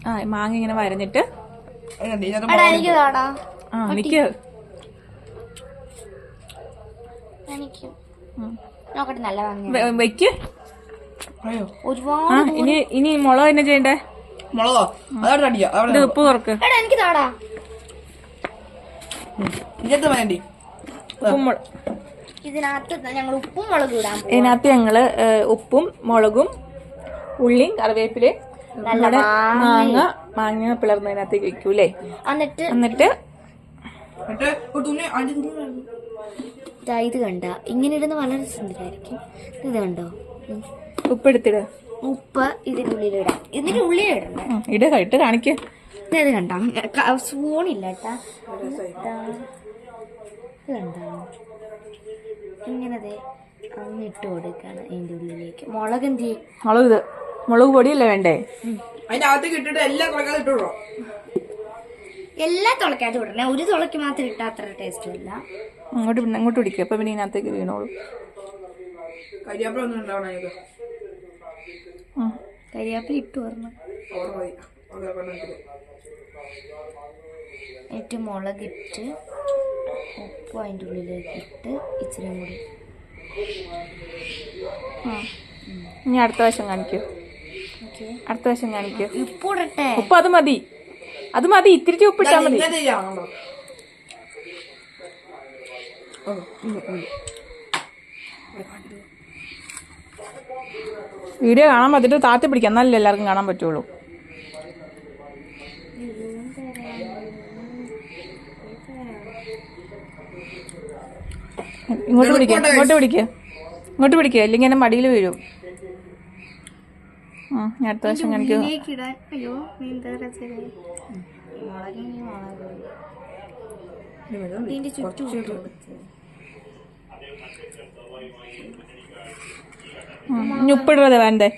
ആ മാങ്ങ ഇങ്ങനെ വരഞ്ഞിട്ട് എടാ എനിക്ക് താടാ ആ നിക്ക്. നോക്കട്ടെ നല്ല വാങ്ങി വെക്ക്. ഇനി ഇനി മുളക് തന്നെ ചെയ്യണ്ടേ? മുളകോ? അതവിടെ അടിക്കാം അവിടെ ഉപ്പ് തുറക്ക് എടാ എനിക്ക് താടാ ഇതിനകത്ത് വേണ്ടി ഉപ്പും മുള- ഇതിനകത്ത് ഞങ്ങൾ ഉപ്പും മുളകും ഇടാൻ പോകും ഇതിനകത്ത് ഞങ്ങൾ ഉപ്പും മുളകും ഉള്ളിയും കറിവേപ്പിലയും നമ്മുടെ മാങ്ങ. മാങ്ങ പിളർന്നതിനകത്തേക്ക് വെക്കൂലേ എന്നിട്ട് എന്നിട്ട് ഇത് കണ്ട. ഇങ്ങനെ ഇടുന്ന വളരെ സുന്ദരമായിരിക്കും ഇത് കണ്ടോ. ഉപ്പ് എടുത്തിട ഉപ്പ് ഇതിന്റെ ഉള്ളിൽ ഇടാം. ഇതിന്റെ ഉള്ളി ഇടണ്ടേ? ഉം, ഇട് ഇട്ട് കാണിക്കേ. ഇത് കണ്ടോ? സ്പൂണില്ല കേട്ടാ. ദാ. ഇത് കണ്ടോ? ഇങ്ങനെ അങ്ങ് ഇട്ട് കൊടുക്കാണ് ഇതിന്റെ ഉള്ളിലേക്ക്. മുളക് എന്ത് ചെയ്യും? മുളക് ഇത്. മുളക് പൊടിയല്ലേ വേണ്ടേ? അതിന്റെ കിട്ടിട്ട് ഇട്ടിട്ട് എല്ലാം തുളക്കാതെ ഇട്ടുള്ളൂ എല്ലാം തുളക്കാതെ വിടണേ. ഒരു തുളയ്ക്ക് മാത്രം ഇട്ടാത്ര ടേസ്റ്റ് ഇല്ല. അങ്ങോട്ട് പിന്നെ അങ്ങോട്ട് പിടിക്കുക അപ്പൊ പിന്നെ ഇതിനകത്തേക്ക് വീണോളൂ. കരിയാപ്പില ഒന്നും ഉണ്ടാവണം ഉം. കരിയാപ്പില ഇട്ട്. എന്നിട്ട് മുളകിട്ട് ഉപ്പ് അതിന്റെ ഉള്ളിലേക്ക് ഇട്ട് ഇച്ചിരി കൂടി. ഇനി അടുത്ത വശം കാണിക്കൂ. അടുത്ത വശം കാണിക്കൂ ഉപ്പ് അത് മതി. അത് മതി. ഇത്തിരി ഉപ്പിട്ടാ മതി. വീഡിയോ കാണാൻ പറ്റിട്ട് താത്തി പിടിക്കാം. എന്നാലല്ലേ എല്ലാവർക്കും കാണാൻ പറ്റുള്ളൂ. ഇങ്ങോട്ട് പിടിക്കുക ഇങ്ങോട്ട് പിടിക്കുക ഇങ്ങോട്ട് പിടിക്കുക ഇല്ലെങ്കിൽ എന്നെ മടിയിൽ വീഴും. ഇട്ട് കൊടുത്ത് ഉം, ഇനി ഉപ്പിടുന്നത് വേണ്ടേ?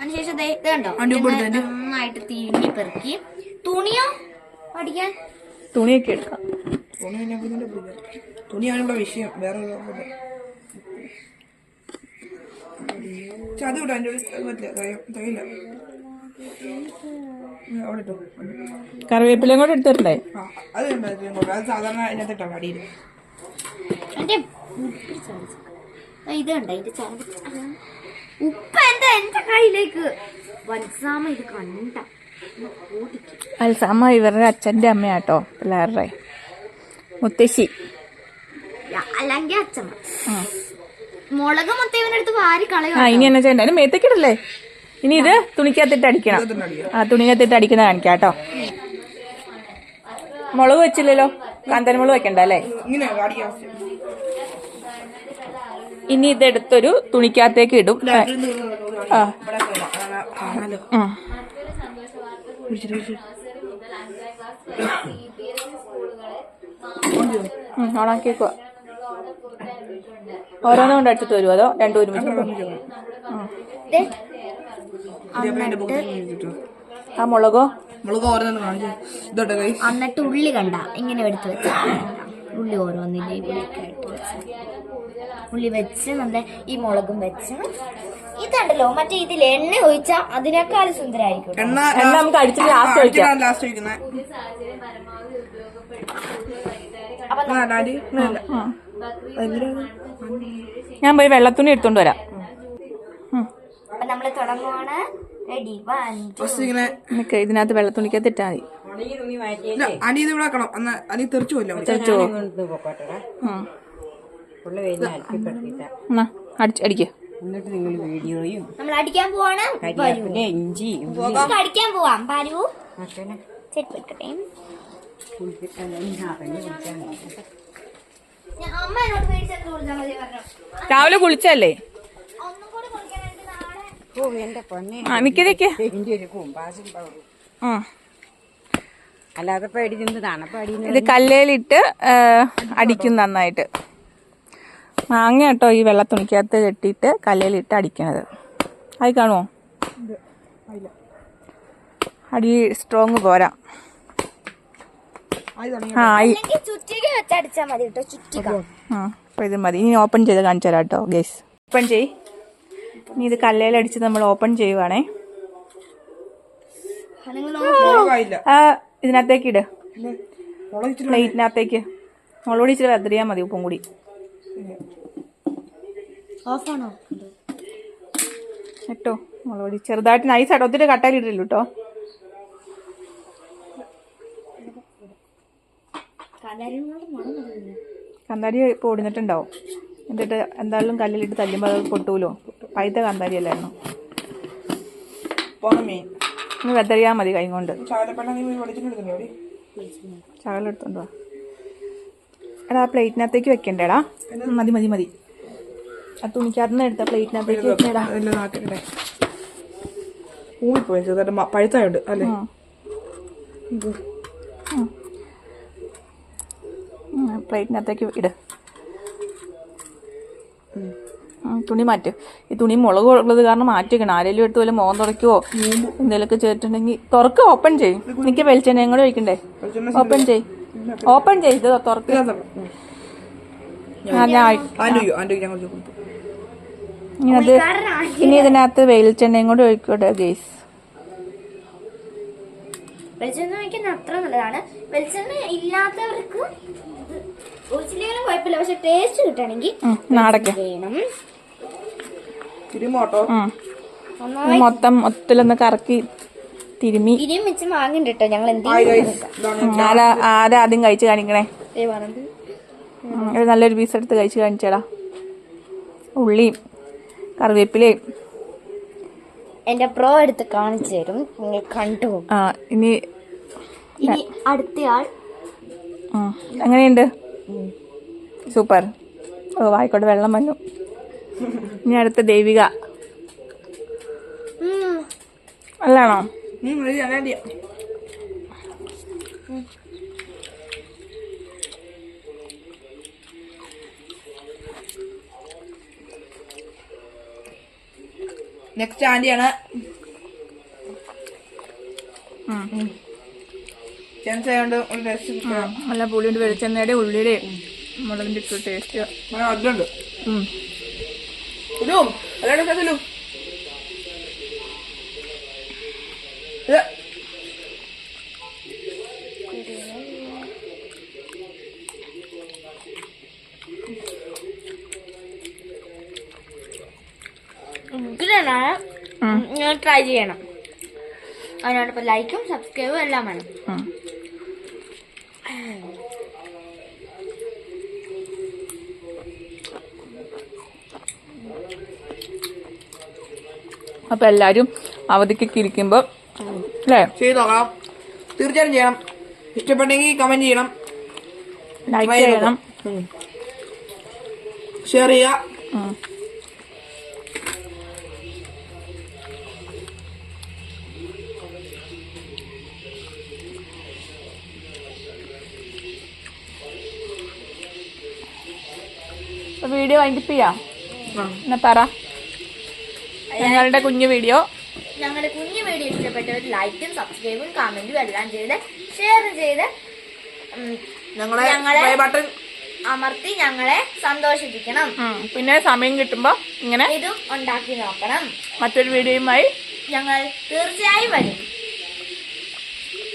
അതിനുശേഷം? നന്നായിട്ട് പെറുക്കി. തുണിയോ? തുണിയൊക്കെ എടുക്കാം. തുണി പിടിക്കാം. വിഷയം. വേറെ ഒരു പറ്റില്ല ഇട്ടോ കറിവേപ്പിലയും കൂടെ എടുത്തിട്ടുണ്ടേ ആ അത് സാധാരണ അതിനകത്തിട്ടാ വടിയിൽ എന്റെ ഉപ്പ് എന്താ? എന്റെ കയ്യിലേക്ക്. വത്സാമ ഇത് കണ്ട. അൽസാമ ഇവരുടെ അച്ഛന്റെ അമ്മയാട്ടോ പിള്ളേരുടെ. മുത്തശ്ശി. യാ, അല്ലെങ്കിൽ അച്ഛമ്മ. മുളക് മൊത്തം അടുത്ത് വാരി കളയും ആ ഇനി എന്നാ ചെയ്യണ്ട? അതിന് മേത്തേക്കിടല്ലേ? ഇനി ഇത് തുണിക്കകത്തിട്ട് അടിക്കണം. ആ തുണിക്കകത്തിട്ട് അടിക്കുന്ന കാണിക്കാം കേട്ടോ. മുളക് വെച്ചില്ലല്ലോ? കാന്തരമുളക് വെക്കണ്ട അല്ലേ? ഇനി ഇതെടുത്തൊരു തുണിക്കകത്തേക്ക് ഇടും. ആ. ആ. ഓരോന്നും കൊണ്ട് എടുത്തിട്ട് വരുമോ അതോ രണ്ടും ഒരുമിച്ച്. ആ മുളകോ? ഓരോന്നും എന്നിട്ട് ഉള്ളി കണ്ട. ഇങ്ങനെ എടുത്ത് വെച്ച ഉള്ളി ഓരോന്നില്ലേ ഉള്ളിക്കായിട്ട് ഉള്ളി വെച്ച് നമ്മുടെ ഈ മുളകും വെച്ച്. ഇതുണ്ടല്ലോ മറ്റേ ഇതിൽ എണ്ണ ഒഴിച്ചാ അതിനേക്കാൾ സുന്ദരായിരിക്കും. എണ്ണ നമുക്ക് അടിച്ചിട്ട് ലാസ്റ്റ് ഒഴിക്കാം. ലാസ്റ്റ് ഒഴിക്കുന്നത് ഞാൻ പോയി വെള്ളത്തുണി എടുത്തോണ്ട് വരാം. ഇതിനകത്ത് വെള്ള നിക്ക് ഇതിനകത്ത് വെള്ളത്തുണിക്കകത്ത് ഇട്ടാ മതി. അനി ഇത് അന്ന് അടി തെറിച്ചു അടിക്ക്. എന്നിട്ട് നിങ്ങൾ വീഡിയോയും നമ്മൾ അടിക്കാൻ പോവാണ്. ഇഞ്ചി അടിക്കാൻ പോവാം. വെക്കട്ടെ കുളിപ്പിക്കാൻ അറിഞ്ഞു രാവിലെ കുളിച്ചല്ലേ. അല്ലാതെ ഇത് കല്ലേലിട്ട് അടിക്കും നന്നായിട്ട്. മാങ്ങ കേട്ടോ ഈ വെള്ള തുണിക്കകത്ത് കെട്ടിയിട്ട് കല്ലേലിട്ട് അടിക്കണത്. അത് കാണുമോ അടി സ്ട്രോങ് പോരാ ആയി തുടങ്ങി ആ ആയി അല്ലെങ്കിൽ ചുറ്റിക വെച്ച് അടിച്ചാൽ മതി കേട്ടോ ചുറ്റിക ആ അപ്പോൾ ഇത് മതി. ഇനി ഓപ്പൺ ചെയ്ത് കാണിച്ചു തരാം കേട്ടോ ഗേസ് ഓപ്പൺ ചെയ് ഇനി ഇത് കല്ലേലടിച്ച് നമ്മൾ ഓപ്പൺ ചെയ്യുവാണേ. ഇതിനകത്തേക്ക് ഇട്. പ്ലേറ്റിനകത്തേക്ക്. മുളകൂടി ഇച്ചിരി വെതറിയാൽ മതി ഉപ്പും കൂടി. കേട്ടോ മുളകൂടി ചെറുതായിട്ട് നൈസായിട്ട് ഒത്തിരി കട്ടയിലിട്ടില്ല കേട്ടോ കന്താരി പൊടിഞ്ഞിട്ടുണ്ടാവും എന്നിട്ട് എന്തായാലും കല്ലിലിട്ട് തല്ലുമ്പോൾ അത് പൊട്ടൂലോ? പൈത്ത കന്താരി അല്ലായിരുന്നു പോണ മീൻ. ഒന്ന് വെതറിയാൽ മതി കൈ കൊണ്ട് ചകല എടുത്തോണ്ട് വാ. എടാ ആ പ്ലേറ്റിനകത്തേക്ക് വെക്കണ്ടേടാ. മതി മതി മതി. ആ തുണിക്കകത്ത് നിന്ന് എടുത്ത പ്ലേറ്റിനകത്തേക്ക് വെക്കടാ ആക്കണ്ടേ? ഊളിപ്പോയി ചെറുതായിട്ട് മ- പഴുത്തായുണ്ട് അല്ലേ? പ്ലേറ്റിനകത്തേക്ക് ഇട്. തുണി മാറ്റ്. ഈ തുണി മുളക് ഉള്ളത് കാരണം മാറ്റിക്കണം ആരെങ്കിലും എടുത്ത് വല്ല മുഖം തുറയ്ക്കുവോ എന്തെങ്കിലുമൊക്കെ ചേർത്തിട്ടുണ്ടെങ്കിൽ തുറക്ക് ഓപ്പൺ ചെയ്യും. എനിക്ക് വെളിച്ചെണ്ണയും കൂടെ ഒഴിക്കണ്ടേ? ഓപ്പൺ ചെയ് ഓപ്പൺ ചെയ്ത് തുറക്ക്. ഇനി അത് ഇനി ഇതിനകത്ത് വെളിച്ചെണ്ണയും കൂടെ ഒഴിക്കട്ടെ ഗേസ്. വെളിച്ചെണ്ണ വയ്ക്കുന്ന അത്ര നല്ലതാണ്. വെളിച്ചെണ്ണ ഇല്ലാത്തവർക്ക് ഒഴിച്ചില്ലെങ്കിലും കുഴപ്പമില്ല. പക്ഷെ ടേസ്റ്റ് കിട്ടണമെങ്കിൽ വേണം മൊത്തം മൊത്തത്തിലൊന്ന് കറക്കി തിരുമി. ഇനിയും വെച്ച് വാങ്ങിണ്ട് കേട്ടോ ഞങ്ങൾ എന്ത് ഹായ് ഗൈസ് ഇതാണ് ഉം, ആരാ ആദ്യം കഴിച്ചു കാണിക്കണേ? നല്ലൊരു പീസ് എടുത്ത് കഴിച്ചു കാണിച്ചേടാ. ഉള്ളിയും കറിവേപ്പിലയും. എന്റെ പ്രോ എടുത്ത് കാണിച്ചു തരും. നിങ്ങൾ കണ്ടു ആ ഇനി ഇനി അടുത്തയാൾ ഉം, എങ്ങനെയുണ്ട്? സൂപ്പർ. ഓ വായിക്കോട്ടെ വെള്ളം വന്നു. ഇനി അടുത്ത ദേവിക. ഉം. അല്ലാണോ നീ മതി അങ്ങനെ ചെയ്യാം നെക്സ്റ്റ് ആന്റിയാണ് ചാൻസ് ആയതുകൊണ്ട് ഒരു ടേസ്റ്റ് നല്ല പുളിയുണ്ട്. വെളിച്ചെണ്ണയുടെ ഉള്ളിയുടെ മുളകിന്റെ ഇട്ടു ടേസ്റ്റ് അതുണ്ട്. ഇടും. അല്ലാണ്ട് ഇത് ഉഗ്രനാണ് നിങ്ങൾ ട്രൈ ചെയ്യണം. അതിനോടൊപ്പം ലൈക്കും സബ്സ്ക്രൈബും എല്ലാം വേണം. അപ്പം എല്ലാവരും അവധിക്കൊക്കെ ഇരിക്കുമ്പോൾ അല്ലേ? ചെയ്ത് നോക്കണം. തീർച്ചയായും ചെയ്യണം. ഇഷ്ടപ്പെട്ടെങ്കിൽ കമന്റ് ചെയ്യണം. ലൈക്ക് ചെയ്യണം. ഷെയർ ചെയ്യുക. വീഡിയോ വൈൻഡപ്പ് ചെയ്യാം എന്നാ പറ. ഞങ്ങളുടെ കുഞ്ഞു വീഡിയോ. ഞങ്ങളുടെ കുഞ്ഞു വീഡിയോ ഇഷ്ടപ്പെട്ടവർ ലൈക്കും സബ്സ്ക്രൈബും കമന്റും എല്ലാം ചെയ്ത് ഷെയർ ചെയ്ത് ഞങ്ങളെ ബട്ടൺ അമർത്തി ഞങ്ങളെ സന്തോഷിപ്പിക്കണം. പിന്നെ സമയം കിട്ടുമ്പോ ഇങ്ങനെ ഇതും ഉണ്ടാക്കി നോക്കണം. മറ്റൊരു വീഡിയോയുമായി ഞങ്ങൾ തീർച്ചയായും വരും.